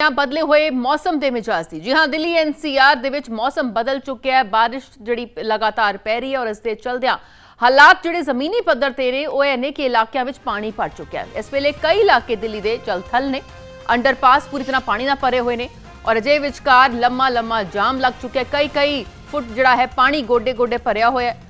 ਜਾਂ ਬਦਲੇ ਹੋਏ ਮੌਸਮ ਦੇ ਮਿਜਾਜ਼ ਦੀ। ਜੀ ਹਾਂ, ਦਿੱਲੀ ਐਨਸੀਆਰ ਦੇ ਵਿੱਚ ਮੌਸਮ ਬਦਲ ਚੁੱਕਿਆ ਹੈ। ਬਾਰਿਸ਼ ਜਿਹੜੀ ਲਗਾਤਾਰ ਪੈ ਰਹੀ ਹੈ ਔਰ ਇਸ ਦੇ ਚਲਦਿਆਂ ਹਾਲਾਤ ਜਿਹੜੇ ਜ਼ਮੀਨੀ ਪੱਧਰ ਤੇ ਨੇ, ਉਹ ਇਹ ਕਿ ਇਲਾਕਿਆਂ ਵਿੱਚ ਪਾਣੀ ਭਰ ਚੁੱਕਿਆ ਹੈ। ਇਸ ਵੇਲੇ ਕਈ ਇਲਾਕੇ ਦਿੱਲੀ ਦੇ ਜਲਥਲ ਨੇ। ਅੰਡਰਪਾਸ ਪੂਰੀ ਤਰ੍ਹਾਂ ਪਾਣੀ ਨਾਲ ਭਰੇ ਹੋਏ ਨੇ ਔਰ ਅਜੇ ਵਿਚਕਾਰ ਲੰਮਾ ਲੰਮਾ ਜਾਮ ਲੱਗ ਚੁੱਕਿਆ ਕਈ ਕਈ ਫੁੱਟ ਜਿਹੜਾ ਹੈ ਪਾਣੀ ਗੋਡੇ ਗੋਡੇ ਭਰਿਆ ਹੋਇਆ ਹੈ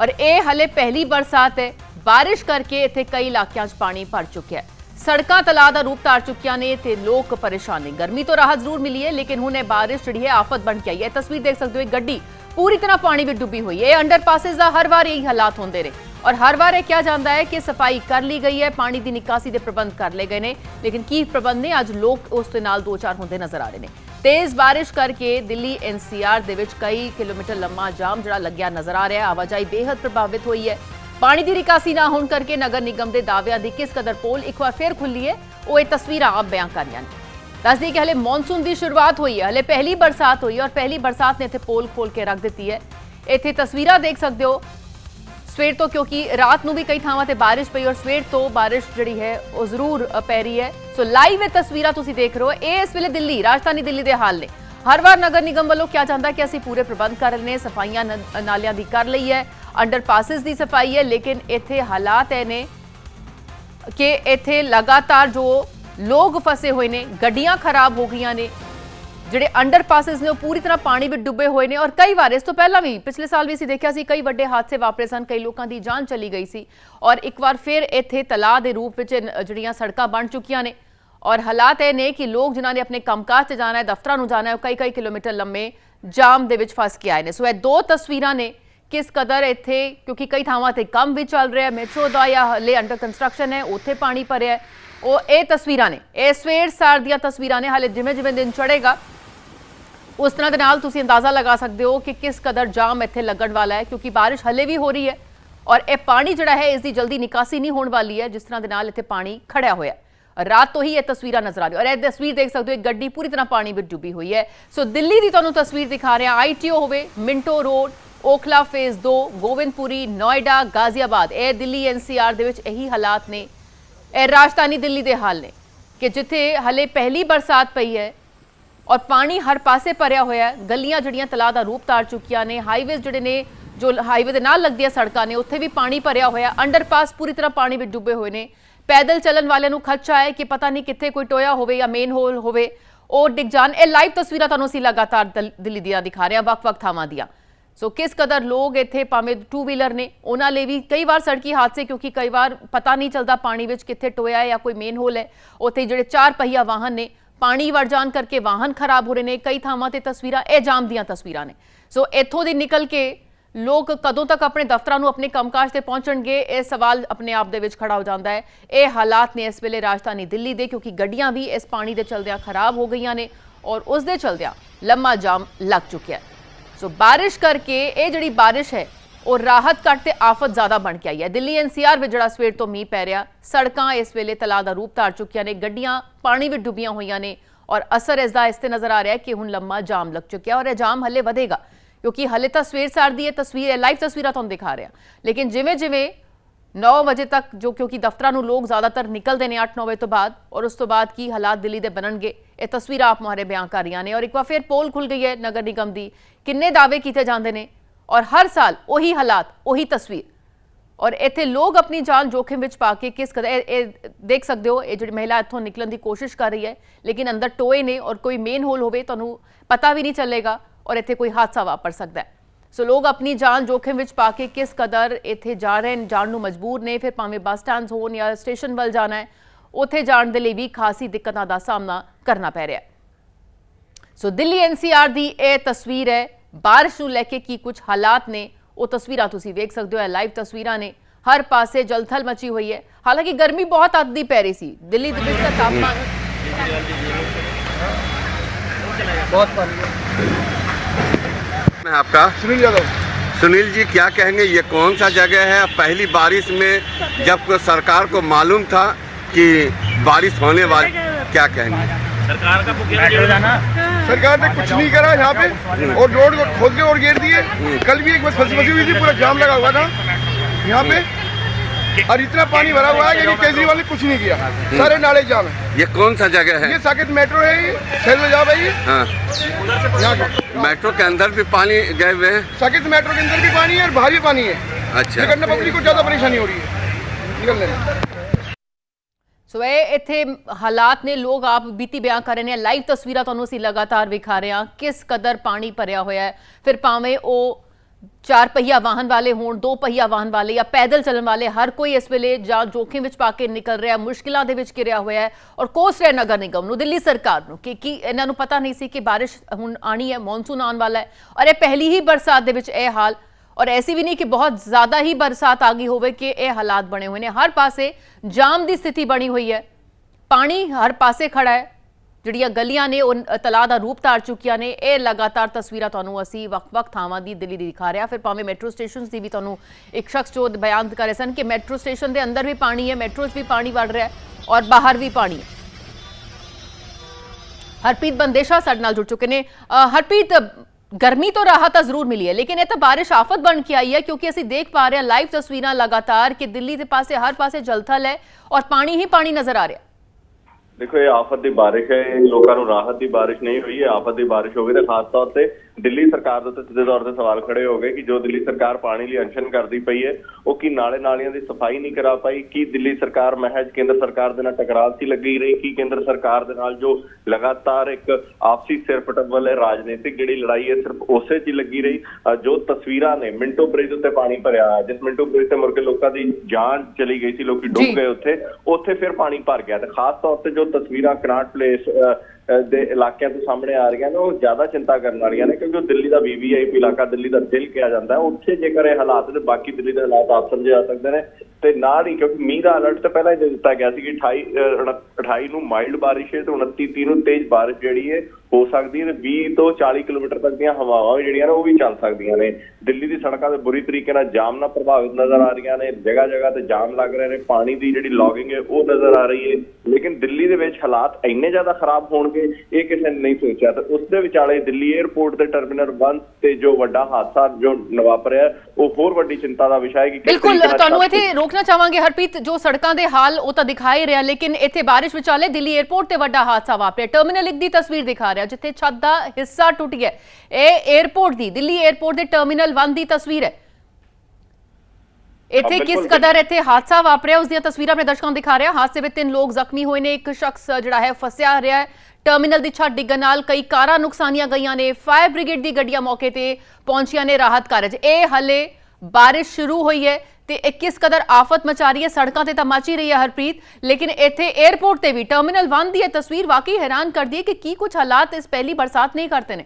ਔਰ ਇਹ ਹਲੇ ਪਹਿਲੀ ਬਰਸਾਤ ਹੈ। ਬਾਰਿਸ਼ ਕਰਕੇ ਇੱਥੇ ਕਈ ਇਲਾਕਿਆਂ 'ਚ ਪਾਣੀ ਭਰ ਚੁੱਕਿਆ ਹੈ। ਸੜਕਾਂ ਤਲਾਅ ਦਾ ਰੂਪ ਧਾਰ ਚੁੱਕੀਆਂ ਨੇ ਤੇ ਲੋਕ ਪਰੇਸ਼ਾਨ ਨੇ। ਗਰਮੀ ਤੋਂ ਰਾਹਤ ਜ਼ਰੂਰ ਮਿਲੀ ਹੈ, ਲੇਕਿਨ ਹੁਣ ਇਹ ਬਾਰਿਸ਼ ਜਿਹੜੀ ਹੈ ਆਫਤ ਬਣ ਕੇ ਆਈ ਹੈ। ਤਸਵੀਰ ਦੇਖ ਸਕਦੇ ਹੋ, ਇਹ ਗੱਡੀ ਪੂਰੀ ਤਰ੍ਹਾਂ ਪਾਣੀ ਵਿੱਚ ਡੁੱਬੀ ਹੋਈ ਹੈ। ਅੰਡਰਪਾਸਸ ਦਾ ਹਰ ਵਾਰ ਇਹੀ ਹਾਲਾਤ ਹੁੰਦੇ ਨੇ। ਔਰ ਹਰ ਵਾਰ ਇਹ ਕਿਹਾ ਜਾਂਦਾ ਹੈ ਕਿ ਸਫ਼ਾਈ ਕਰ ਲਈ ਗਈ ਹੈ, ਪਾਣੀ ਦੀ ਨਿਕਾਸੀ ਦੇ ਪ੍ਰਬੰਧ ਕਰ ਲਏ ਗਏ ਨੇ। ਲੇਕਿਨ ਕੀ ਪ੍ਰਬੰਧ ਨੇ? ਅੱਜ ਲੋਕ ਉਸ ਦੇ ਨਾਲ ਦੋ ਚਾਰ ਹੁੰਦੇ ਨਜ਼ਰ ਆ ਰਹੇ ਨੇ। ਤੇਜ਼ ਬਾਰਿਸ਼ ਕਰਕੇ ਦਿੱਲੀ ਐਨਸੀਆਰ ਦੇ ਵਿੱਚ ਕਈ ਕਿਲੋਮੀਟਰ ਲੰਮਾ ਜਾਮ ਜਿਹੜਾ ਲੱਗਿਆ ਨਜ਼ਰ ਆ ਰਿਹਾ ਆਵਾਜਾਈ ਬੇहद ਪ੍ਰਭਾਵਿਤ ਹੋਈ ਹੈ। ਪਾਣੀ ਦੀ ਨਿਕਾਸੀ ਨਾ ਹੋਣ ਕਰਕੇ ਨਗਰ ਨਿਗਮ ਦੇ ਦਾਅਵਿਆਂ ਦੀ ਕਿਸ ਕਦਰ ਪੋਲ ਇੱਕ ਵਾਰ ਫੇਰ ਖੁੱਲੀ ਹੈ ਉਹ ਇਹ ਤਸਵੀਰਾਂ ਆਪ ਬਿਆਨ ਕਰ ਰਹੀਆਂ ਨੇ। ਦੱਸਦੀ ਕਿ ਹਲੇ ਮੌਨਸੂਨ ਦੀ ਸ਼ੁਰੂਆਤ ਹੋਈ ਹੈ, ਹਲੇ ਪਹਿਲੀ ਬਰਸਾਤ ਹੋਈ ਹੈ ਔਰ ਪਹਿਲੀ ਬਰਸਾਤ ਨੇ ਇੱਥੇ ਪੋਲ ਖੋਲ ਕੇ ਰੱਖ ਦਿੱਤੀ ਹੈ। ਇੱਥੇ ਤਸਵੀਰਾਂ ਦੇਖ ਸਕਦੇ ਹੋ। ਸਵੇਰ ਤੋਂ ਕਿਉਂਕਿ ਰਾਤ ਨੂੰ ਵੀ ਕਈ ਥਾਵਾਂ ਤੇ ਬਾਰਿਸ਼ ਪਈ ਔਰ ਸਵੇਰ ਤੋਂ ਬਾਰਿਸ਼ ਜਿਹੜੀ ਹੈ, ਉਹ ਜ਼ਰੂਰ ਪੈ ਰਹੀ ਹੈ। ਸੋ ਲਾਈਵ ਇਹ ਤਸਵੀਰਾਂ ਤੁਸੀਂ ਦੇਖ ਰਹੇ ਹੋ। ਇਹ ਇਸ ਵੇਲੇ ਦਿੱਲੀ, ਰਾਜਧਾਨੀ ਦਿੱਲੀ ਦੇ ਹਾਲ ਨੇ। ਹਰ ਵਾਰ ਨਗਰ ਨਿਗਮ ਵੱਲੋਂ ਕਿਹਾ ਜਾਂਦਾ ਕਿ ਅਸੀਂ ਪੂਰੇ ਪ੍ਰਬੰਧ ਕਰ ਰਹੇ ਨੇ, ਸਫਾਈਆਂ ਨਾਲਿਆਂ ਦੀ ਕਰ ਲਈ ਹੈ। ਅੰਡਰਪਾਸਸ ਦੀ ਸਫ਼ਾਈ ਹੈ, ਲੇਕਿਨ ਇੱਥੇ ਹਾਲਾਤ ਇਹ ਨੇ ਕਿ ਇੱਥੇ ਲਗਾਤਾਰ ਜੋ ਲੋਕ ਫਸੇ ਹੋਏ ਨੇ, ਗੱਡੀਆਂ ਖਰਾਬ ਹੋ ਗਈਆਂ ਨੇ, ਜਿਹੜੇ ਅੰਡਰਪਾਸਸ ਨੇ ਉਹ ਪੂਰੀ ਤਰ੍ਹਾਂ ਪਾਣੀ ਵਿੱਚ ਡੁੱਬੇ ਹੋਏ ਨੇ ਔਰ ਕਈ ਵਾਰ ਇਸ ਤੋਂ ਪਹਿਲਾਂ ਵੀ ਪਿਛਲੇ ਸਾਲ ਵੀ ਅਸੀਂ ਦੇਖਿਆ ਸੀ, ਕਈ ਵੱਡੇ ਹਾਦਸੇ ਵਾਪਰੇ ਸਨ, ਕਈ ਲੋਕਾਂ ਦੀ ਜਾਨ ਚਲੀ ਗਈ ਸੀ ਔਰ ਇੱਕ ਵਾਰ ਫਿਰ ਇੱਥੇ ਤਲਾਅ ਦੇ ਰੂਪ ਵਿੱਚ ਜਿਹੜੀਆਂ ਸੜਕਾਂ ਬਣ ਚੁੱਕੀਆਂ ਨੇ ਔਰ ਹਾਲਾਤ ਇਹ ਨੇ ਕਿ ਲੋਕ ਜਿਨ੍ਹਾਂ ਨੇ ਆਪਣੇ ਕੰਮਕਾਜ ਤੇ ਜਾਣਾ ਹੈ, ਦਫ਼ਤਰਾਂ ਨੂੰ ਜਾਣਾ ਹੈ, ਉਹ ਕਈ ਕਈ ਕਿਲੋਮੀਟਰ ਲੰਮੇ ਜਾਮ ਦੇ ਵਿੱਚ ਫਸ ਕੇ ਆਏ ਨੇ। ਸੋ ਇਹ ਦੋ ਤਸਵੀਰਾਂ ਨੇ ਕਿਸ ਕਦਰ ਇੱਥੇ? ਕਿਉਂਕਿ ਕਈ ਥਾਵਾਂ ਤੇ ਕੰਮ ਵੀ ਚੱਲ ਰਿਹਾ ਹੈ। ਮੈਟਰੋ ਦਾ ਜਾਂ ਹਲੇ ਅੰਡਰ ਕੰਸਟਰਕਸ਼ਨ ਹੈ, ਉੱਥੇ ਪਾਣੀ ਭਰਿਆ ਹੈ। ਉਹ ਇਹ ਤਸਵੀਰਾਂ ਨੇ। ਇਹ ਸਵੇਰ ਸਾਰ ਦੀਆਂ ਤਸਵੀਰਾਂ ਨੇ। ਹਾਲੇ ਜਿਵੇਂ ਜਿਵੇਂ ਦਿਨ ਚੜ੍ਹੇਗਾ, ਉਸ ਤਰ੍ਹਾਂ ਦੇ ਨਾਲ ਤੁਸੀਂ ਅੰਦਾਜ਼ਾ ਲਗਾ ਸਕਦੇ ਹੋ ਕਿ ਕਿਸ ਕਦਰ ਜਾਮ ਇੱਥੇ ਲੱਗਣ ਵਾਲਾ ਹੈ, ਕਿਉਂਕਿ ਬਾਰਿਸ਼ ਹਲੇ ਵੀ ਹੋ ਰਹੀ ਹੈ। ਔਰ ਇਹ ਪਾਣੀ ਜਿਹੜਾ ਹੈ, ਇਸ ਦੀ ਜਲਦੀ ਨਿਕਾਸੀ ਨਹੀਂ ਹੋਣ ਵਾਲੀ ਹੈ, ਜਿਸ ਤਰ੍ਹਾਂ ਦੇ ਨਾਲ ਇੱਥੇ ਪਾਣੀ ਖੜਿਆ ਹੋਇਆ ਹੈ। ਰਾਤ ਤੋਂ ਹੀ ਇਹ ਤਸਵੀਰਾਂ ਨਜ਼ਰ ਆ ਰਹੀਆਂ ਔਰ ਇਹ ਤਸਵੀਰ ਦੇਖ ਸਕਦੇ ਹੋ, ਇੱਕ ਗੱਡੀ ਪੂਰੀ ਤਰ੍ਹਾਂ ਪਾਣੀ ਵਿੱਚ ਡੁੱਬੀ ਹੋਈ ਹੈ। ਸੋ ਦਿੱਲੀ ਦੀ ਤੁਹਾਨੂੰ ਤਸਵੀਰ ਦਿਖਾ ਰਹੇ ਹਾਂ ਆਈਟੀਓ ਹੋਵੇ, Minto Road, Okhla phase 2 Govindpuri Noida, Ghaziabad. ਇਹ ਦਿੱਲੀ ਐਨਸੀਆਰ ਦੇ ਵਿੱਚ ਇਹੀ ਹਾਲਾਤ ਨੇ। ਇਹ ਰਾਜਧਾਨੀ ਦਿੱਲੀ ਦੇ ਹਾਲ ਨੇ ਕਿ ਜਿੱਥੇ ਹਲੇ ਪਹਿਲੀ ਬਰਸਾਤ ਪਈ ਹੈ ਔਰ ਪਾਣੀ ਹਰ ਪਾਸੇ ਭਰਿਆ ਹੋਇਆ ਹੈ। ਗਲੀਆਂ ਜਿਹੜੀਆਂ ਤਲਾਅ ਦਾ ਰੂਪ ਧਾਰ ਚੁੱਕੀਆਂ ਨੇ, ਹਾਈਵੇਜ਼ ਜਿਹੜੇ ਨੇ, ਜੋ ਹਾਈਵੇ ਦੇ ਨਾਲ ਲੱਗਦੀਆਂ ਸੜਕਾਂ ਨੇ, ਉੱਥੇ ਵੀ ਪਾਣੀ ਭਰਿਆ ਹੋਇਆ ਅੰਡਰਪਾਸ ਪੂਰੀ ਤਰ੍ਹਾਂ ਪਾਣੀ ਵਿੱਚ ਡੁੱਬੇ ਹੋਏ ਨੇ। ਪੈਦਲ ਚੱਲਣ ਵਾਲਿਆਂ ਨੂੰ ਖਦਸ਼ਾ ਹੈ ਕਿ ਪਤਾ ਨਹੀਂ ਕਿੱਥੇ ਕੋਈ ਟੋਇਆ ਹੋਵੇ ਜਾਂ ਮੇਨ ਹੋਲ ਹੋਵੇ, ਉਹ ਡਿੱਗ ਜਾਣ। ਇਹ ਲਾਈਵ ਤਸਵੀਰਾਂ ਤੁਹਾਨੂੰ ਅਸੀਂ ਲਗਾਤਾਰ ਦਲ- ਦਿੱਲੀ ਦੀਆਂ ਦਿਖਾ ਰਹੇ ਹਾਂ, ਵੱਖ-ਵੱਖ ਥਾਵਾਂ ਦੀਆਂ। ਸੋ ਕਿਸ ਕਦਰ ਲੋਕ ਇੱਥੇ ਭਾਵੇਂ ਟੂ ਵੀਲਰ ਨੇ, ਉਹਨਾਂ ਲਈ ਵੀ ਕਈ ਵਾਰ ਸੜਕੀ ਹਾਦਸੇ, ਕਿਉਂਕਿ ਕਈ ਵਾਰ ਪਤਾ ਨਹੀਂ ਚੱਲਦਾ ਪਾਣੀ ਵਿੱਚ ਕਿੱਥੇ ਟੋਇਆ ਹੈ ਜਾਂ ਕੋਈ ਮੇਨ ਹੋਲ ਹੈ। ਉੱਥੇ ਜਿਹੜੇ ਚਾਰ ਪਹੀਆ ਵਾਹਨ ਨੇ, ਪਾਣੀ ਵੜ ਜਾਣ ਕਰਕੇ ਵਾਹਨ ਖਰਾਬ ਹੋ ਰਹੇ ਨੇ। ਕਈ ਥਾਵਾਂ ਤੇ ਤਸਵੀਰਾਂ, ਇਹ ਜਾਮ ਦੀਆਂ ਤਸਵੀਰਾਂ ਨੇ। ਸੋ ਇੱਥੋਂ ਦੀ ਨਿਕਲ ਕੇ ਲੋਕ ਕਦੋਂ ਤੱਕ ਆਪਣੇ ਦਫ਼ਤਰਾਂ ਨੂੰ ਆਪਣੇ ਕੰਮਕਾਜ ਤੇ ਪਹੁੰਚਣਗੇ? ਇਹ ਸਵਾਲ ਆਪਣੇ ਆਪ ਦੇ ਵਿੱਚ ਖੜਾ ਹੋ ਜਾਂਦਾ ਹੈ। ਇਹ ਹਾਲਾਤ ਨੇ ਇਸ ਵੇਲੇ ਰਾਜਧਾਨੀ ਦਿੱਲੀ ਦੇ, ਕਿਉਂਕਿ ਗੱਡੀਆਂ ਵੀ ਇਸ ਪਾਣੀ ਦੇ ਚਲਦਿਆਂ ਖਰਾਬ ਹੋ ਗਈਆਂ ਨੇ ਔਰ ਉਸ ਦੇ ਚਲਦਿਆਂ ਲੰਮਾ ਜਾਮ ਲੱਗ ਚੁੱਕਿਆ ਹੈ। ਸੋ ਬਾਰਿਸ਼ ਕਰਕੇ ਇਹ ਜਿਹੜੀ ਬਾਰਿਸ਼ ਹੈ, ਉਹ ਰਾਹਤ ਘੱਟ ਤੇ ਆਫਤ ਜ਼ਿਆਦਾ ਬਣ ਕੇ ਆਈ ਹੈ। ਦਿੱਲੀ ਐਨਸੀਆਰ ਵਿੱਚ ਜਿਹੜਾ ਸਵੇਰ ਤੋਂ ਮੀਂਹ ਪੈ ਰਿਹਾ, ਸੜਕਾਂ ਇਸ ਵੇਲੇ ਤਲਾਅ ਦਾ ਰੂਪ ਧਾਰ ਚੁੱਕੀਆਂ ਨੇ, ਗੱਡੀਆਂ ਪਾਣੀ ਵਿੱਚ ਡੁੱਬੀਆਂ ਹੋਈਆਂ ਨੇ ਔਰ ਅਸਰ ਇਸ ਦਾ ਇਸ ਤੇ ਨਜ਼ਰ ਆ ਰਿਹਾ ਹੈ ਕਿ ਹੁਣ ਲੰਮਾ ਜਾਮ ਲੱਗ ਚੁੱਕਿਆ ਔਰ ਇਹ ਜਾਮ ਹੱਲੇ ਵਧੇਗਾ। ਕਿਉਂਕਿ ਹੱਲੇ ਤਾਂ ਸਵੇਰ ਸਾਰ ਦੀ ਇਹ ਤਸਵੀਰ ਹੈ ਲਾਈਵ ਤਸਵੀਰਾਂ ਤੁਹਾਨੂੰ ਦਿਖਾ ਰਿਹਾ। ਲੇਕਿਨ ਜਿਵੇਂ ਜਿਵੇਂ 9 ਵਜੇ ਤੱਕ ਜੋ ਕਿਉਂਕਿ ਦਫ਼ਤਰਾਂ ਨੂੰ ਲੋਕ ਜ਼ਿਆਦਾਤਰ ਨਿਕਲਦੇ ਨੇ 8-9 ਵਜੇ ਤੋਂ ਬਾਅਦ, ਔਰ ਉਸ ਤੋਂ ਬਾਅਦ ਕੀ ਹਾਲਾਤ ਦਿੱਲੀ ਦੇ ਬਣਨਗੇ, ਇਹ ਤਸਵੀਰਾਂ ਆਪ ਮੁਹਾਰੇ ਬਿਆਨ ਕਰ ਰਹੀਆਂ ਨੇ। ਔਰ ਇੱਕ ਵਾਰ ਫਿਰ ਪੋਲ ਖੁੱਲ ਗਈ ਹੈ ਨਗਰ ਨਿਗਮ ਦੀ, ਕਿੰਨੇ ਦਾਅਵੇ ਕੀਤੇ ਜਾਂਦੇ ਨੇ, ਔਰ ਹਰ ਸਾਲ ਉਹੀ ਹਾਲਾਤ, ਉਹੀ ਤਸਵੀਰ। ਔਰ ਇੱਥੇ ਲੋਕ ਆਪਣੀ ਜਾਨ ਜੋਖਿਮ ਵਿੱਚ ਪਾ ਕੇ ਕਿਸ ਕਦਰ, ਇਹ ਦੇਖ ਸਕਦੇ ਹੋ, ਇਹ ਜਿਹੜੀ ਮਹਿਲਾ ਇੱਥੋਂ ਨਿਕਲਣ ਦੀ ਕੋਸ਼ਿਸ਼ ਕਰ ਰਹੀ ਹੈ, ਲੇਕਿਨ ਅੰਦਰ ਟੋਏ ਨੇ ਔਰ ਕੋਈ ਮੇਨ ਹੋਲ ਹੋਵੇ, ਤੁਹਾਨੂੰ ਪਤਾ ਵੀ ਨਹੀਂ ਚੱਲੇਗਾ। ਔਰ ਇੱਥੇ ਕੋਈ ਹਾਦਸਾ ਵਾਪਰ ਸਕਦਾ ਹੈ। ਸੋ ਲੋਕ ਆਪਣੀ ਜਾਨ ਜੋਖਮ ਵਿੱਚ ਪਾ ਕੇ ਕਿਸ ਕਦਰ ਇੱਥੇ ਜਾ ਰਹੇ ਨੇ ਜਾਣ ਨੂੰ ਮਜਬੂਰ ਨੇ ਫਿਰ ਭਾਵੇਂ ਬੱਸ ਸਟੈਂਡਸ ਹੋਣ ਜਾਂ ਸਟੇਸ਼ਨ ਵੱਲ ਜਾਣਾ ਹੈ ਉੱਥੇ ਜਾਣ ਦੇ ਲਈ ਵੀ ਖਾਸੀ ਦਿੱਕਤਾਂ ਦਾ ਸਾਹਮਣਾ ਕਰਨਾ ਪੈ ਰਿਹਾ ਸੋ ਦਿੱਲੀ ਐਨਸੀਆਰ ਦੀ ਇਹ ਤਸਵੀਰ ਹੈ بارش ਨੂੰ ਲੈ ਕੇ ਕੀ ਕੁਝ ਹਾਲਾਤ ਨੇ ਉਹ ਤਸਵੀਰਾਂ ਤੁਸੀਂ ਵੇਖ ਸਕਦੇ ਹੋ ਇਹ ਲਾਈਵ ਤਸਵੀਰਾਂ ਨੇ। ਹਰ ਪਾਸੇ ਜਲਥਲ ਮਚੀ ਹੋਈ ਹੈ। ਹਾਲਾਂਕਿ ਗਰਮੀ ਬਹੁਤ ਅੱਤ ਦੀ ਪੈ ਰਹੀ ਸੀ। ਦਿੱਲੀ ਦੇ ਵਿੱਚ ਦਾ ਤਾਪਮਾਨ ਬਹੁਤ ਪਾਣੀ मैं आपका? सुनील यादव। सुनील जी क्या कहेंगे ये कौन सा जगह है? पहली बारिश में जब को सरकार को मालूम था कि बारिश होने वाली क्या कहेंगे? सरकार का मुख्य सरकार ने कुछ नहीं करा यहाँ पे और रोड को खोद के और घेर दिए। कल भी एक बस फंसी फंसी हुई थी पूरा जाम लगा हुआ था। यहाँ पे और इतना पानी भरा हुआ है कि केजरीवाल ने कुछ नहीं किया। सारे नाले जाम है। ये कौन सा जगह है? ये है साकेत मेट्रो है ये सैल में जाओ भाई। हाँ। यहाँ का। मेट्रो के अंदर भी पानी गए हुए हैं साकेत मेट्रो के अंदर भी पानी है और बाहर भी पानी है अच्छा निकलने पब्लिक को ज्यादा परेशानी हो रही है निकलने में ਸੋ ਇਹ ਇੱਥੇ ਹਾਲਾਤ ਨੇ ਲੋਕ ਆਪ ਬੀਤੀ ਬਿਆਨ ਕਰ ਰਹੇ ਨੇ ਲਾਈਵ ਤਸਵੀਰਾਂ ਤੁਹਾਨੂੰ ਅਸੀਂ ਲਗਾਤਾਰ ਵਿਖਾ ਰਹੇ ਹਾਂ ਕਿਸ ਕਦਰ ਪਾਣੀ ਭਰਿਆ ਹੋਇਆ ਹੈ ਫਿਰ ਭਾਵੇਂ ਉਹ ਚਾਰ ਪਹੀਆ ਵਾਹਨ ਵਾਲੇ ਹੋਣ, ਦੋ ਪਹੀਆ ਵਾਹਨ ਵਾਲੇ ਜਾਂ ਪੈਦਲ ਚੱਲਣ ਵਾਲੇ, ਹਰ ਕੋਈ ਇਸ ਵੇਲੇ ਜਾਂ ਜੋਖਿਮ ਵਿੱਚ ਪਾ ਕੇ ਨਿਕਲ ਰਿਹਾ, ਮੁਸ਼ਕਿਲਾਂ ਦੇ ਵਿੱਚ ਘਿਰਿਆ ਹੋਇਆ ਹੈ ਔਰ ਕੋਸ ਰਿਹਾ ਨਗਰ ਨਿਗਮ ਨੂੰ, ਦਿੱਲੀ ਸਰਕਾਰ ਨੂੰ ਕਿ ਕੀ ਇਹਨਾਂ ਨੂੰ ਪਤਾ ਨਹੀਂ ਸੀ ਕਿ ਬਾਰਿਸ਼ ਹੁਣ ਆਣੀ ਹੈ, ਮੌਨਸੂਨ ਆਉਣ ਵਾਲਾ ਹੈ ਔਰ ਇਹ ਪਹਿਲੀ ਹੀ ਬਰਸਾਤ ਦੇ ਵਿੱਚ ਇਹ ਹਾਲ ਔਰ ਐਸੀ ਵੀ ਨਹੀਂ ਕਿ ਬਹੁਤ ਜ਼ਿਆਦਾ ਹੀ ਬਰਸਾਤ ਆ ਗਈ ਹੋਵੇ ਕਿ ਇਹ ਹਾਲਾਤ ਬਣੇ ਹੋਏ ਨੇ। ਹਰ ਪਾਸੇ ਜਾਮ ਦੀ ਸਥਿਤੀ ਬਣੀ ਹੋਈ ਹੈ। ਪਾਣੀ ਹਰ ਪਾਸੇ ਖੜਾ ਹੈ। ਜਿਹੜੀਆਂ ਗਲੀਆਂ ਨੇ, ਉਹ ਤਲਾਅ ਦਾ ਰੂਪ ਧਾਰ ਚੁੱਕੀਆਂ ਨੇ। ਇਹ ਲਗਾਤਾਰ ਤਸਵੀਰਾਂ ਤੁਹਾਨੂੰ ਅਸੀਂ ਵੱਖ-ਵੱਖ ਥਾਵਾਂ ਦੀ ਦਿੱਲੀ ਦੀ ਦਿਖਾ ਰਿਹਾ ਫਿਰ ਭਾਵੇਂ ਮੈਟਰੋ ਸਟੇਸ਼ਨਸ ਦੀ ਵੀ ਤੁਹਾਨੂੰ ਇੱਕ ਸ਼ਖਸ ਜੋ ਬਿਆਨ ਕਰ ਰਹੇ ਸਨ ਕਿ ਮੈਟਰੋ ਸਟੇਸ਼ਨ ਦੇ ਅੰਦਰ ਵੀ ਪਾਣੀ ਹੈ, ਮੈਟਰੋ 'ਚ ਵੀ ਪਾਣੀ ਵੜ ਰਿਹਾ ਹੈ ਔਰ ਬਾਹਰ ਵੀ ਪਾਣੀ ਹੈ। ਹਰਪ੍ਰੀਤ ਬੰਦੇਸ਼ਾ ਸਾਡੇ ਨਾਲ ਜੁੜ ਚੁੱਕੇ ਨੇ। ਹਰਪ੍ਰੀਤ, ਗਰਮੀ ਤੋਂ ਰਾਹਤ ਤਾਂ ਜ਼ਰੂਰ ਮਿਲੀ ਹੈ, ਲੇਕਿਨ ਇਹ ਤਾਂ ਬਾਰਿਸ਼ ਆਫਤ ਬਣ ਕੇ ਆਈ ਹੈ ਕਿਉਂਕਿ ਅਸੀਂ ਦੇਖ ਪਾ ਰਹੇ ਹਾਂ ਲਾਈਵ ਤਸਵੀਰਾਂ ਲਗਾਤਾਰ ਕਿ ਦਿੱਲੀ ਦੇ ਪਾਸੇ, ਹਰ ਪਾਸੇ ਜਲਥਲ ਹੈ ਔਰ ਪਾਣੀ ਹੀ ਪਾਣੀ ਨਜ਼ਰ ਆ ਰਿਹਾ। ਦੇਖੋ, ਇਹ ਆਫਤ ਦੀ ਬਾਰਿਸ਼ ਹੈ ਲੋਕਾਂ ਨੂੰ ਰਾਹਤ ਦੀ ਬਾਰਿਸ਼ ਨਹੀਂ ਹੋਈ, ਇਹ ਆਫਤ ਦੀ ਬਾਰਿਸ਼ ਹੋਵੇ ਗਈ ਤੇ ਖਾਸ ਤੌਰ ਤੇ ਦਿੱਲੀ ਸਰਕਾਰ ਦੇ ਉੱਤੇ ਸਿੱਧੇ ਤੌਰ ਤੇ ਸਵਾਲ ਖੜੇ ਹੋ ਗਏ ਕਿ ਜੋ ਦਿੱਲੀ ਸਰਕਾਰ ਪਾਣੀ ਲਈ ਅਨਸ਼ਨ ਕਰਦੀ ਪਈ ਹੈ ਉਹ ਕੀ ਨਾਲੇ ਨਾਲੀਆਂ ਦੀ ਸਫ਼ਾਈ ਨਹੀਂ ਕਰਾ ਪਾਈ? ਕੀ ਦਿੱਲੀ ਸਰਕਾਰ ਮਹਿਜ ਕੇਂਦਰ ਸਰਕਾਰ ਦੇ ਨਾਲ ਟਕਰਾਅ ਸੀ ਲੱਗੀ ਰਹੀ? ਕੀ ਕੇਂਦਰ ਸਰਕਾਰ ਦੇ ਨਾਲ ਜੋ ਲਗਾਤਾਰ ਇੱਕ ਆਪਸੀ ਸਿਰ ਪਟਕ ਵਾਲੇ ਰਾਜਨੀਤਿਕ ਜਿਹੜੀ ਲੜਾਈ ਹੈ ਸਿਰਫ ਉਸੇ 'ਚ ਲੱਗੀ ਰਹੀ? ਜੋ ਤਸਵੀਰਾਂ ਨੇ ਮਿੰਟੋ ਬ੍ਰਿਜ ਉੱਤੇ ਪਾਣੀ ਭਰਿਆ ਜਿਸ ਮਿੰਟੋ ਬ੍ਰਿਜ ਤੇ ਕੇ ਲੋਕਾਂ ਦੀ ਜਾਨ ਚਲੀ ਗਈ ਸੀ ਲੋਕੀ। ਡੁੱਬ ਗਏ ਉੱਥੇ ਉੱਥੇ ਫਿਰ ਪਾਣੀ ਭਰ ਗਿਆ। ਤੇ ਖਾਸ ਤੌਰ ਤੇ ਜੋ ਤਸਵੀਰਾਂ ਕਨਾਟ ਪਲੇਸ ਦੇ ਇਲਾਕਿਆਂ ਤੋਂ ਸਾਹਮਣੇ ਆ ਰਹੀਆਂ ਨੇ ਉਹ ਜ਼ਿਆਦਾ ਚਿੰਤਾ ਕਰਨ ਵਾਲੀਆਂ ਨੇ ਕਿਉਂਕਿ ਉਹ ਦਿੱਲੀ ਦਾ ਵੀਵੀਆਈਪੀ ਇਲਾਕਾ ਦਿੱਲੀ ਦਾ ਦਿਲ ਕਿਹਾ ਜਾਂਦਾ ਹੈ ਉੱਥੇ ਜੇਕਰ ਇਹ ਹਾਲਾਤ ਨੇ ਬਾਕੀ ਦਿੱਲੀ ਦੇ ਹਾਲਾਤ ਆਪ ਸਮਝੇ ਜਾ ਸਕਦੇ ਨੇ। ਤੇ ਨਾਲ ਹੀ ਕਿਉਂਕਿ ਮੀਂਹ ਦਾ ਅਲਰਟ ਤਾਂ ਪਹਿਲਾਂ ਹੀ ਦੇ ਦਿੱਤਾ ਗਿਆ ਸੀ ਕਿ 28 ਅ, 28 ਨੂੰ ਮਾਈਲਡ ਬਾਰਿਸ਼ ਹੈ ਤੇ 29 30 ਨੂੰ ਤੇਜ਼ ਬਾਰਿਸ਼ ਜਿਹੜੀ ਹੈ ਹੋ ਸਕਦੀ ਹੈ ਤੇ 20 ਤੋਂ 40 ਕਿਲੋਮੀਟਰ ਤੱਕ ਦੀਆਂ ਹਵਾਵਾਂ ਵੀ ਜਿਹੜੀਆਂ ਨੇ ਉਹ ਵੀ ਚੱਲ ਸਕਦੀਆਂ ਨੇ। ਦਿੱਲੀ ਦੀ ਸੜਕਾਂ ਤੇ ਬੁਰੀ ਤਰੀਕੇ ਨਾਲ ਜਾਮ ਨਾਲ ਪ੍ਰਭਾਵਿਤ ਨਜ਼ਰ ਆ ਰਹੀਆਂ ਨੇ ਜਗ੍ਹਾ ਜਗ੍ਹਾ ਤੇ ਜਾਮ ਲੱਗ ਰਹੇ ਨੇ ਪਾਣੀ ਦੀ ਜਿਹੜੀ ਲੌਗਿੰਗ ਹੈ ਉਹ ਨਜ਼ਰ ਆ ਰਹੀ ਹੈ। ਲੇਕਿਨ ਦਿੱਲੀ ਦੇ ਵਿੱਚ ਹਾਲਾਤ ਇੰਨੇ ਜ਼ਿਆਦਾ ਖਰਾਬ ਹੋਣਗੇ ਇਹ ਕਿਸੇ ਨੇ ਨਹੀਂ ਸੋਚਿਆ। ਤੇ ਉਸ ਦੇ ਵਿਚਾਲੇ ਦਿੱਲੀ 에ਅਰਪੋਰਟ ਦੇ ਟਰਮੀਨਲ 1 ਤੇ ਜੋ ਵੱਡਾ ਹਾਦਸਾ ਜੋ ਵਾਪਰਿਆ ਉਹ ਹੋਰ ਵੱਡੀ ਚਿੰਤਾ ਦਾ ਵਿਸ਼ਾ ਹੈ ਕਿ ਬਿਲਕੁਲ ਤੁਹਾਨੂੰ ਇੱਥੇ ਰੋਕਣਾ ਚਾਹਾਂਗੇ ਹਰਪ੍ਰੀਤ ਜੋ ਸੜਕਾਂ ਦੇ ਹਾਲ ਉਹ ਤਾਂ ਦਿਖਾਈ ਰਿਹਾ ਲੇਕਿਨ ਇੱਥੇ ਬਾਰਿਸ਼ ਵਿਚਾਲੇ ਦਿੱਲੀ 에ਅਰਪੋਰਟ ਤੇ ਵੱਡਾ ਹਾਦਸਾ ਵਾਪਰਿਆ। ਟਰਮੀਨਲ 1 ਦੀ ਤਸਵੀਰ ਦਿਖਾ ਰਿਹਾ ਜਿੱਥੇ ਛੱਤ ਦਾ ਹਿੱਸਾ ਟੁੱਟ ਗਿਆ ਇਹ 에ਅਰਪੋਰਟ ਦੀ ਦਿੱਲੀ 에ਅਰਪੋਰਟ ਦੇ ਟਰਮੀਨਲ 1 ਦੀ ਤਸਵੀਰ ਹੈ। ਇੱਥੇ ਕਿਸ। ਕਦਰ ਇੱਥੇ ਹਾਦਸਾ ਵਾਪਰਿਆ ਉਸ ਦੀਆਂ ਤਸਵੀਰਾਂ ਆਪਣੇ ਦਰਸ਼ਕਾਂ ਨੂੰ ਦਿਖਾ ਰਿਹਾ। ਹਾਦਸੇ ਵਿੱਚ ਤਿੰਨ ਲੋਕ ਜ਼ਖਮੀ ਹੋਏ ਨੇ ਇੱਕ ਸ਼ਖਸ ਜਿਹੜਾ ਹੈ ਫਸਿਆ ਰਿਹਾ ਹੈ। ਟਰਮੀਨਲ ਦੀ ਛੱਤ ਡਿੱਗਣ ਨਾਲ ਕਈ ਕਾਰਾਂ ਨੁਕਸਾਨੀਆਂ ਗਈਆਂ ਨੇ। ਫਾਇਰ ਬ੍ਰਿਗੇਡ ਦੀ ਗੱਡੀਆਂ ਮੌਕੇ ਤੇ ਪਹੁੰਚੀਆਂ ਨੇ ਰਾਹਤ ਕਾਰਜ। ਇਹ ਹਲੇ ਬਾਰਿਸ਼ ਸ਼ੁਰੂ ਹੋਈ ਹੈ ਤੇ ਇਹ ਕਿਸ ਕਦਰ ਆਫਤ ਮਚਾ ਰਹੀ ਹੈ। ਸੜਕਾਂ ਤੇ ਤਾਂ ਮਚ ਹੀ ਰਹੀ ਹੈ ਹਰਪ੍ਰੀਤ। ਲੇਕਿਨ ਇੱਥੇ 에ਅਰਪੋਰਟ ਤੇ ਵੀ ਟਰਮੀਨਲ 1 ਦੀ ਇਹ ਤਸਵੀਰ ਵਾਕਈ ਹੈਰਾਨ ਕਰਦੀ ਹੈ ਕਿ ਕੀ ਕੁਝ ਹਾਲਾਤ ਇਸ ਪਹਿਲੀ ਬਰਸਾਤ ਨਹੀਂ ਕਰਤੇ ਨੇ।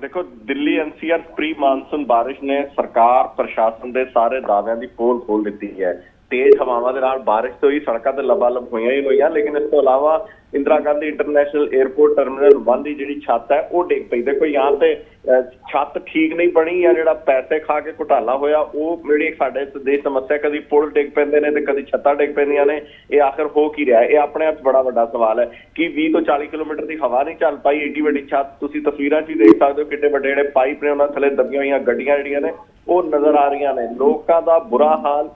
ਦੇਖੋ, ਦਿੱਲੀ ਐਨਸੀਆਰ ਪ੍ਰੀ ਮਾਨਸੂਨ ਬਾਰਿਸ਼ ਨੇ ਸਰਕਾਰ, ਪ੍ਰਸ਼ਾਸਨ ਦੇ ਸਾਰੇ ਦਾਅਵਿਆਂ ਦੀ ਪੋਲ ਖੋਲ ਦਿੱਤੀ ਹੈ। ਤੇਜ਼ ਹਵਾਵਾਂ ਦੇ ਨਾਲ ਬਾਰਿਸ਼ ਤੋਂ ਹੀ ਸੜਕਾਂ ਤੇ ਲਬਾਲਬ ਹੋਈਆਂ ਹੀ ਹੋਈਆਂ, ਲੇਕਿਨ ਇਸ ਤੋਂ ਇਲਾਵਾ Indira Gandhi international airport terminal 1 ਦੀ ਜਿਹੜੀ ਛੱਤ ਹੈ, ਉਹ ਡਿੱਗ ਪਈ। ਦੇਖੋ ਯਹਾਂ ਤੇ ਛੱਤ ਠੀਕ ਨਹੀਂ ਬਣੀ ਜਾਂ ਜਿਹੜਾ ਪੈਸੇ ਖਾ ਕੇ ਘੁਟਾਲਾ ਹੋਇਆ, ਉਹ ਜਿਹੜੀ ਸਾਡੇ ਦੇ ਸਮੱਸਿਆ, ਕਦੀ ਪੁਲ ਡਿੱਗ ਪੈਂਦੇ ਨੇ ਤੇ ਕਦੀ ਛੱਤਾਂ ਡਿੱਗ ਪੈਂਦੀਆਂ ਨੇ, ਇਹ ਆਖਰ ਹੋ ਕੀ ਰਿਹਾ? ਇਹ ਆਪਣੇ ਆਪ 'ਚ ਬੜਾ ਵੱਡਾ ਸਵਾਲ ਹੈ ਕਿ 20 ਤੋਂ 40 ਕਿਲੋਮੀਟਰ ਦੀ ਹਵਾ ਨਹੀਂ ਚੱਲ ਪਾਈ, ਏਡੀ ਵੱਡੀ ਛੱਤ, ਤੁਸੀਂ ਤਸਵੀਰਾਂ 'ਚ ਹੀ ਦੇਖ ਸਕਦੇ ਹੋ ਕਿੰਨੇ ਵੱਡੇ ਜਿਹੜੇ ਪਾਈਪ ਨੇ, ਉਹਨਾਂ ਥੱਲੇ ਦਬੀਆਂ ਹੋਈਆਂ ਗੱਡੀਆਂ ਜਿਹੜੀਆਂ ਨੇ, ਉਹ ਨਜ਼ਰ ਆ ਰਹੀਆਂ ਨੇ। ਲੋਕਾਂ ਦਾ ਬੁਰਾ ਹਾਲ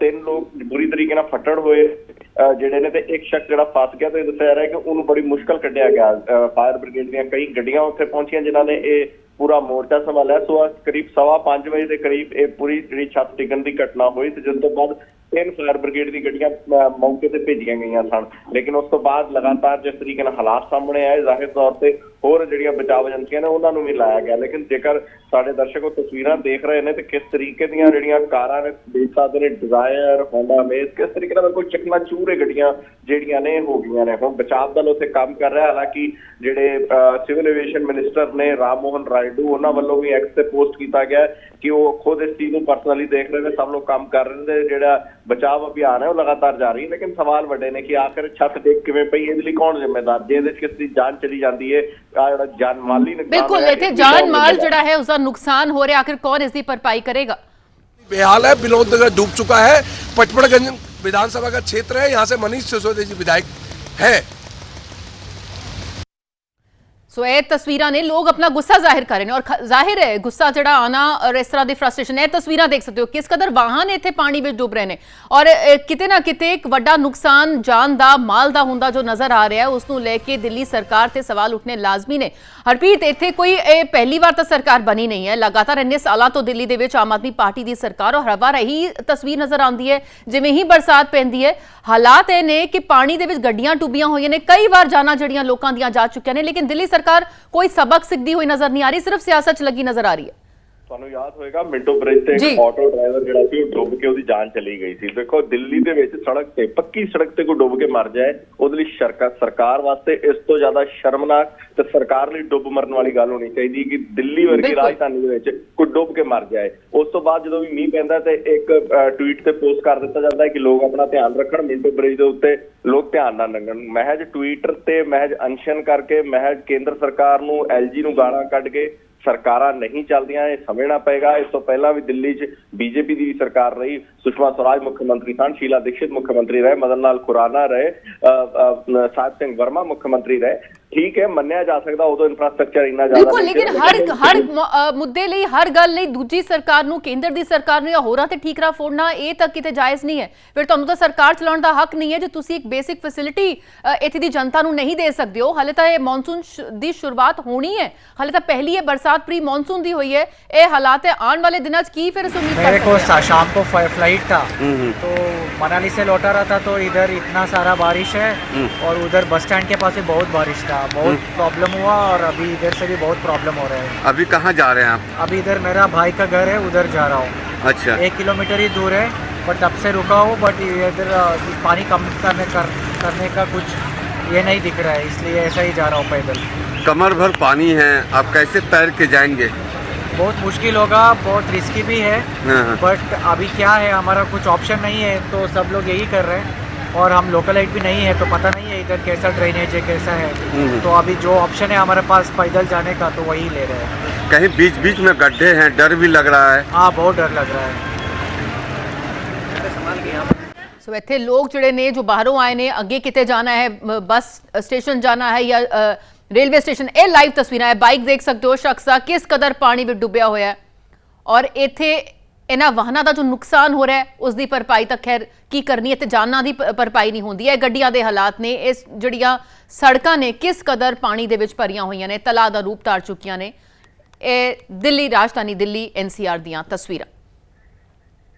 ਤਿੰਨ ਲੋਕ ਬੁਰੀ ਤਰੀਕੇ ਨਾਲ ਫੱਟੜ ਹੋਏ ਅਹ, ਜਿਹੜੇ ਨੇ ਤੇ ਇੱਕ ਸ਼ਖਸ ਜਿਹੜਾ ਫਸ ਗਿਆ ਤੇ ਦੱਸਿਆ ਜਾ ਰਿਹਾ ਕਿ ਉਹਨੂੰ ਬੜੀ ਮੁਸ਼ਕਲ ਕੱਢਿਆ ਗਿਆ। ਫਾਇਰ ਬ੍ਰਿਗੇਡ ਦੀਆਂ ਕਈ ਗੱਡੀਆਂ ਉੱਥੇ ਪਹੁੰਚੀਆਂ ਜਿਨ੍ਹਾਂ ਨੇ ਇਹ ਪੂਰਾ ਮੋਰਚਾ ਸੰਭਾਲਿਆ। ਸੋ ਕਰੀਬ ਸਵਾ ਪੰਜ ਵਜੇ ਦੇ ਕਰੀਬ ਇਹ ਪੂਰੀ ਜਿਹੜੀ ਛੱਤ ਡਿੱਗਣ ਦੀ ਘਟਨਾ ਹੋਈ ਤੇ ਜਿਸ ਤੋਂ ਬਾਅਦ ਤਿੰਨ ਫਾਇਰ ਬ੍ਰਿਗੇਡ ਦੀ ਗੱਡੀਆਂ ਅਹ, ਮੌਕੇ ਤੇ ਭੇਜੀਆਂ ਗਈਆਂ ਸਨ। ਲੇਕਿਨ ਉਸ ਤੋਂ ਬਾਅਦ ਲਗਾਤਾਰ ਜਿਸ ਤਰੀਕੇ ਨਾਲ ਹਾਲਾਤ ਸਾਹਮਣੇ ਆਏ ਜ਼ਾਹਿਰ ਤੌਰ ਤੇ ਹੋਰ ਜਿਹੜੀਆਂ ਬਚਾਅ ਏਜੰਸੀਆਂ ਨੇ ਉਹਨਾਂ ਨੂੰ ਵੀ ਲਾਇਆ ਗਿਆ। ਲੇਕਿਨ ਜੇਕਰ ਸਾਡੇ ਦਰਸ਼ਕ ਉਹ ਤਸਵੀਰਾਂ ਦੇਖ ਰਹੇ ਨੇ ਤੇ ਕਿਸ ਤਰੀਕੇ ਦੀਆਂ ਜਿਹੜੀਆਂ ਕਾਰਾਂ ਨੇ, ਦੇਖ ਸਕਦੇ ਨੇ ਡਿਜ਼ਾਇਰ ਹੋਂਡਾ ਮੇਜ਼ ਕਿਸ ਤਰੀਕੇ ਨਾਲ ਕੋਈ ਚੱਕਣਾ ਚੂਰੇ ਗੱਡੀਆਂ ਜਿਹੜੀਆਂ ਨੇ, ਹੋ ਗਈਆਂ ਨੇ। ਹੁਣ ਬਚਾਅ ਦਲ ਉੱਥੇ ਕੰਮ ਕਰ ਰਿਹਾ। ਹਾਲਾਂਕਿ ਜਿਹੜੇ ਸਿਵਲ ਐਵੀਏਸ਼ਨ ਮਿਨਿਸਟਰ ਨੇ ਰਾਮ ਮੋਹਨ ਰਾਇਡੂ ਉਹਨਾਂ ਵੱਲੋਂ ਵੀ ਐਕਸ ਤੇ ਪੋਸਟ ਕੀਤਾ ਗਿਆ ਕਿ ਉਹ ਖੁਦ ਇਸ ਚੀਜ਼ ਨੂੰ ਪਰਸਨਲੀ ਦੇਖ ਰਹੇ ਨੇ, ਸਭ ਲੋਕ ਕੰਮ ਕਰ ਰਹੇ ਨੇ ਜਿਹੜਾ ਬਚਾਅ ਅਭਿਆਨ ਹੈ ਉਹ ਲਗਾਤਾਰ ਜਾਰੀ। ਹੈ ਲੇਕਿਨ ਸਵਾਲ ਵੱਡੇ ਨੇ ਕਿ ਆਖਿਰ ਛੱਤ ਡਿੱਗ ਕਿਵੇਂ ਪਈ? ਇਹਦੇ ਲਈ ਕੌਣ ਜ਼ਿੰਮੇਦਾਰ? ਜੇ ਇਹਦੇ 'ਚ ਕਿਸੇ ਦੀ ਜਾਨ ਚਲੀ ਜਾਂਦੀ ਹੈ ਜਿਹੜਾ ਜਾਨ ਮਾਲੀ ਨੁਕਸਾਨ ਬਿਲਕੁਲ ਹੋਇਆ, ਇੱਥੇ ਇਸ ਦੀ ਜਾਨ ਕੌਣ ਮਾਲ ਜ਼ਿੰਮੇਦਾਰ? ਜਿਹੜਾ ਹੈ ਉਸ ਦਾ ਨੁਕਸਾਨ ਹੋ ਰਿਹਾ ਆਖਿਰ ਕੌਣ ਇਸ ਦੀ ਭਰਪਾਈ ਕਰੇਗਾ बेहाल है बिलोदनगर डूब चुका है पचपड़गंज विधानसभा का क्षेत्र है यहाँ से मनीष सिसोदिया जी विधायक है ਸੋ ਇਹ ਤਸਵੀਰਾਂ ਨੇ ਲੋਕ ਆਪਣਾ ਗੁੱਸਾ ਜ਼ਾਹਿਰ ਕਰ ਰਹੇ ਨੇ ਔਰ ਜ਼ਾਹਿਰ ਹੈ, ਗੁੱਸਾ ਜਿਹੜਾ ਆਣਾ ਔਰ ਇਸ ਤਰ੍ਹਾਂ ਦੀ ਫਰਸਟ੍ਰੇਸ਼ਨ ਇਹ ਤਸਵੀਰਾਂ ਦੇਖ ਸਕਦੇ ਹੋ ਕਿਸ ਕਦਰ ਵਾਹਨ ਇੱਥੇ ਪਾਣੀ ਵਿੱਚ ਡੁੱਬ ਰਹੇ ਨੇ ਔਰ ਕਿਤੇ ਨਾ ਕਿਤੇ ਇੱਕ ਵੱਡਾ ਨੁਕਸਾਨ ਜਾਨ ਦਾ, ਮਾਲ ਦਾ ਹੁੰਦਾ ਜੋ ਨਜ਼ਰ ਆ ਰਿਹਾ ਹੈ, ਉਸ ਨੂੰ ਲੈ ਕੇ ਦਿੱਲੀ ਸਰਕਾਰ ਤੇ ਸਵਾਲ ਉੱਠਣੇ ਲਾਜ਼ਮੀ ਨੇ। ਹਰਪ੍ਰੀਤ, ਇੱਥੇ ਕੋਈ, ਇਹ ਪਹਿਲੀ ਵਾਰ ਤਾਂ ਸਰਕਾਰ ਬਣੀ ਨਹੀਂ ਹੈ। ਲਗਾਤਾਰ ਇੰਨੇ ਸਾਲਾਂ ਤੋਂ ਦਿੱਲੀ ਦੇ ਵਿੱਚ ਆਮ ਆਦਮੀ ਪਾਰਟੀ ਦੀ ਸਰਕਾਰ ਔਰ ਹਰ ਵਾਰ ਇਹੀ ਤਸਵੀਰ ਨਜ਼ਰ ਆਉਂਦੀ ਹੈ, ਜਿਵੇਂ ਹੀ ਬਰਸਾਤ ਪੈਂਦੀ ਹੈ। ਹਾਲਾਤ ਇਹ ਨੇ ਕਿ ਪਾਣੀ ਦੇ ਵਿੱਚ ਗੱਡੀਆਂ ਡੁੱਬੀਆਂ ਹੋਈਆਂ ਨੇ। ਕਈ ਵਾਰ ਜਾਨਾਂ ਜਿਹੜੀਆਂ ਲੋਕਾਂ ਦੀਆਂ ਜਾ ਚੁੱਕੀਆਂ ਨੇ, ਲੇਕਿਨ ਦਿੱਲੀ ਸਰਕਾਰ ਕੋਈ ਸਬਕ ਸਿੱਖਦੀ ਹੋਈ ਨਜ਼ਰ ਨਹੀਂ ਆ ਰਹੀ, ਸਿਰਫ ਸਿਆਸਤ 'ਚ ਲੱਗੀ ਨਜ਼ਰ ਆ ਰਹੀ ਹੈ। ਤੁਹਾਨੂੰ ਯਾਦ ਹੋਏਗਾ ਮਿੰਟੋ ਬ੍ਰਿਜ ਤੇ। ਇੱਕ ਆਟੋ ਡਰਾਈਵਰ ਜਿਹੜਾ ਸੀ ਉਹ ਡੁੱਬ ਕੇ ਉਹਦੀ ਜਾਨ ਚਲੀ ਗਈ ਸੀ ਦੇਖੋ ਦਿੱਲੀ ਦੇ ਵਿੱਚ ਸੜਕ ਤੇ ਪੱਕੀ ਸੜਕ ਤੇ ਕੋਈ ਡੁੱਬ ਕੇ ਮਰ ਜਾਏ ਉਹਦੇ ਲਈ ਸਰਕਾਰ ਸਰਕਾਰ ਵਾਸਤੇ ਇਸ ਤੋਂ ਜ਼ਿਆਦਾ ਸ਼ਰਮਨਾਕ ਤੇ ਸਰਕਾਰ ਲਈ ਡੁੱਬ ਮਰਨ ਵਾਲੀ ਗੱਲ ਹੋਣੀ ਚਾਹੀਦੀ ਕਿ ਦਿੱਲੀ ਵਰਗੀ। ਰਾਜਧਾਨੀ ਦੇ ਵਿੱਚ ਕੋਈ ਡੁੱਬ ਕੇ ਮਰ ਜਾਏ ਉਸ ਤੋਂ ਬਾਅਦ ਜਦੋਂ ਵੀ ਮੀਂਹ ਪੈਂਦਾ ਤੇ ਇੱਕ ਟਵੀਟ ਤੇ ਪੋਸਟ ਕਰ ਦਿੱਤਾ ਜਾਂਦਾ ਹੈ ਕਿ ਲੋਕ ਆਪਣਾ ਧਿਆਨ ਰੱਖਣ ਮਿੰਟੋ ਬ੍ਰਿਜ ਦੇ ਉੱਤੇ ਲੋਕ ਧਿਆਨ ਨਾਲ ਲੰਘਣ ਮਹਿਜ ਟਵਿੱਟਰ ਤੇ ਮਹਿਜ ਅਨਸ਼ਨ ਕਰਕੇ ਮਹਿਜ ਕੇਂਦਰ ਸਰਕਾਰ ਨੂੰ ਐਲਜੀ ਨੂੰ ਗਾਲਾਂ ਕੱਢ ਕੇ ਸਰਕਾਰਾਂ ਨਹੀਂ ਚੱਲਦੀਆਂ ਇਹ ਸਮਝਣਾ ਪਏਗਾ। ਇਸ ਤੋਂ ਪਹਿਲਾਂ ਵੀ ਦਿੱਲੀ 'ਚ ਬੀਜੇਪੀ ਦੀ ਵੀ ਸਰਕਾਰ ਰਹੀ। ਸੁਸ਼ਮਾ ਸਵਰਾਜ ਮੁੱਖ ਮੰਤਰੀ ਸਨ ਸ਼ੀਲਾ ਦੀਕਸ਼ਿਤ ਮੁੱਖ ਮੰਤਰੀ ਰਹੇ ਮਦਨ ਲਾਲ ਖੁਰਾਨਾ ਰਹੇ ਅ, ਸਾਹਿਬ ਸਿੰਘ ਵਰਮਾ ਮੁੱਖ ਮੰਤਰੀ ਰਹੇ। ਠੀਕ ਹੈ ਮੰਨਿਆ ਜਾ ਸਕਦਾ ਉਦੋਂ ਇਨਫਰਾਸਟ੍ਰਕਚਰ ਇੰਨਾ ਜ਼ਿਆਦਾ ਬਿਲਕੁਲ ਨਹੀਂ ਲੇਕਿਨ ਸੀ, ਹਰ ਹਰ ਮ- ਅ, ਮੁੱਦੇ ਲਈ ਹਰ ਗੱਲ ਲਈ ਦੂਜੀ ਸਰਕਾਰ ਨੂੰ ਕੇਂਦਰ ਦੀ ਸਰਕਾਰ ਨੂੰ ਜਾਂ ਹੋਰਾਂ ਤੇ ਠੀਕਰਾ ਫੋੜਨਾ ਇਹ ਤਾਂ ਕਿਤੇ ਜਾਇਜ਼ ਨਹੀਂ ਹੈ ਫਿਰ ਤੁਹਾਨੂੰ ਤਾਂ ਸਰਕਾਰ ਚਲਾਉਣ ਦਾ ਹੱਕ ਨਹੀਂ ਹੈ ਜੇ ਤੁਸੀਂ ਇੱਕ ਬੇਸਿਕ ਫੈਸਿਲਿਟੀ ਇੱਥੇ ਦੀ ਜਨਤਾ ਨੂੰ ਨਹੀਂ ਦੇ ਸਕਦੇ ਹੋ ਹਾਲੇ ਤਾਂ ਇਹ ਮੌਨਸੂਨ ਸ਼- ਦੀ ਸ਼ੁਰੂਆਤ ਹੋਣੀ ਹੈ ਹਾਲੇ ਤਾਂ ਪਹਿਲੀ ਇਹ ਬਰਸਾਤ ਪ੍ਰੀ ਮੌਨਸੂਨ ਦੀ ਹੋਈ ਹੈ ਇਹ ਹਾਲਾਤ ਹੈ ਆਉਣ ਵਾਲੇ ਦਿਨਾਂ 'ਚ ਕੀ ਫਿਰ ਅਸੀਂ ਉਮੀਦ ਕਰ मेरे को ਸਕਦੇ ਹਾਂ सा- शाम को फ्ला- फ्लाइट था तो मनाली से लौटा रहा था तो इधर इतना सारा बारिश है और उधर बस स्टैंड के पास भी बहुत बारिश था बहुत प्रॉब्लम हुआ और अभी इधर से भी बहुत प्रॉब्लम हो रहा है। अभी कहाँ जा रहे हैं आप? अभी इधर मेरा भाई का घर है उधर जा रहा हूँ। अच्छा। एक किलोमीटर ही दूर है बट तब से रुका हूँ बट इधर पानी कम करने कर, करने का कुछ ये नहीं दिख रहा है इसलिए ऐसा ही जा रहा हूँ पैदल। कमर भर पानी है आप कैसे तैर के जाएँगे? बहुत मुश्किल होगा बहुत रिस्की भी है हाँ, हाँ। बट अभी क्या है हमारा कुछ ऑप्शन नहीं है तो सब लोग यही कर रहे हैं। और हम लोकल एड भी नहीं है तो पता नहीं है इधर कैसा ड्रेनेज है कैसा है तो अभी जो ऑप्शन है हमारे पास पैदल जाने का तो वही ले रहे हैं कहीं बीच बीच में गड्ढे हैं डर भी लग रहा है हाँ बहुत डर लग रहा है ਸੋ ਇੱਥੇ ਲੋਕ ਜਿਹੜੇ ਨੇ ਜੋ ਬਾਹਰੋਂ ਆਏ ਨੇ ਅੱਗੇ ਕਿਤੇ ਜਾਣਾ ਹੈ ਮ- ਬੱਸ ਸਟੇਸ਼ਨ ਜਾਣਾ ਹੈ ਜਾਂ ਅ, ਰੇਲਵੇ ਸਟੇਸ਼ਨ ਇਹ ਲਾਈਵ ਤਸਵੀਰਾਂ ਹੈ ਬਾਈਕ ਦੇਖ ਸਕਦੇ ਹੋ ਸ਼ਖਸ ਦਾ ਕਿਸ ਕਦਰ ਪਾਣੀ ਵਿੱਚ ਡੁੱਬਿਆ ਹੋਇਆ ਹੈ ਔਰ ਇੱਥੇ ਇਹਨਾਂ ਵਾਹਨਾਂ ਦਾ ਜੋ ਨੁਕਸਾਨ ਹੋ ਰਿਹਾ ਹੈ ਉਸ ਦੀ ਭਰਪਾਈ ਤਾਂ ਖੈਰ ਕੀ ਕਰਨੀ ਹੈ ਤੇ ਜਾਨਾਂ ਦੀ ਭ- ਭਰਪਾਈ ਨਹੀਂ ਹੁੰਦੀ। ਹੈ ਗੱਡੀਆਂ ਦੇ ਹਾਲਾਤ ਨੇ, ਇਸ ਜਿਹੜੀਆਂ ਸੜਕਾਂ ਨੇ, ਕਿਸ ਕਦਰ ਪਾਣੀ ਦੇ ਵਿੱਚ ਭਰੀਆਂ ਹੋਈਆਂ ਨੇ ਤਲਾ ਦਾ ਰੂਪ ਧਾਰ ਚੁੱਕੀਆਂ ਨੇ। ਇਹ ਦਿੱਲੀ ਰਾਜਧਾਨੀ ਦਿੱਲੀ ਐਨਸੀਆਰ ਦੀਆਂ ਤਸਵੀਰਾਂ।